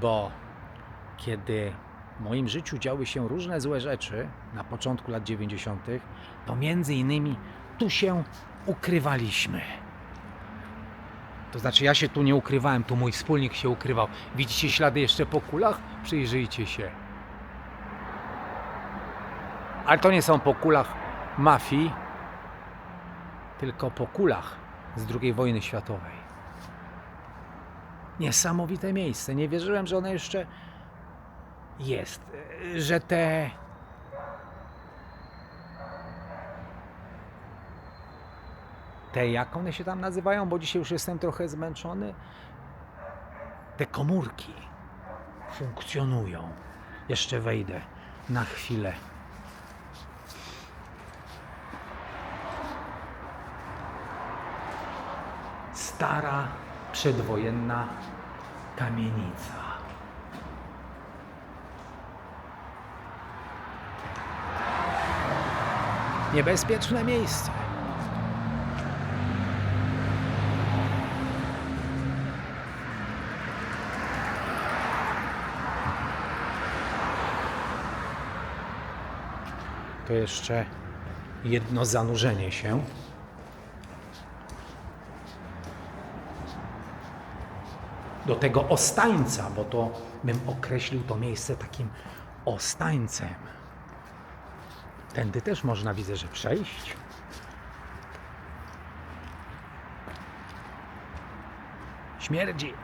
bo kiedy w moim życiu działy się różne złe rzeczy na początku lat 90., to między innymi tu się ukrywaliśmy. To znaczy, ja się tu nie ukrywałem, tu mój wspólnik się ukrywał. Widzicie ślady jeszcze po kulach? Przyjrzyjcie się. Ale to nie są po kulach mafii, tylko po kulach z II wojny światowej. Niesamowite miejsce. Nie wierzyłem, że ono jeszcze jest. Że te. Te, jak one się tam nazywają, bo dzisiaj już jestem trochę zmęczony. Te komórki funkcjonują. Jeszcze wejdę na chwilę. Stara, przedwojenna kamienica. Niebezpieczne miejsce. To jeszcze jedno zanurzenie się. Do tego ostańca, bo to bym określił to miejsce takim ostańcem. Tędy też można, widzę, że przejść. Śmierdzi.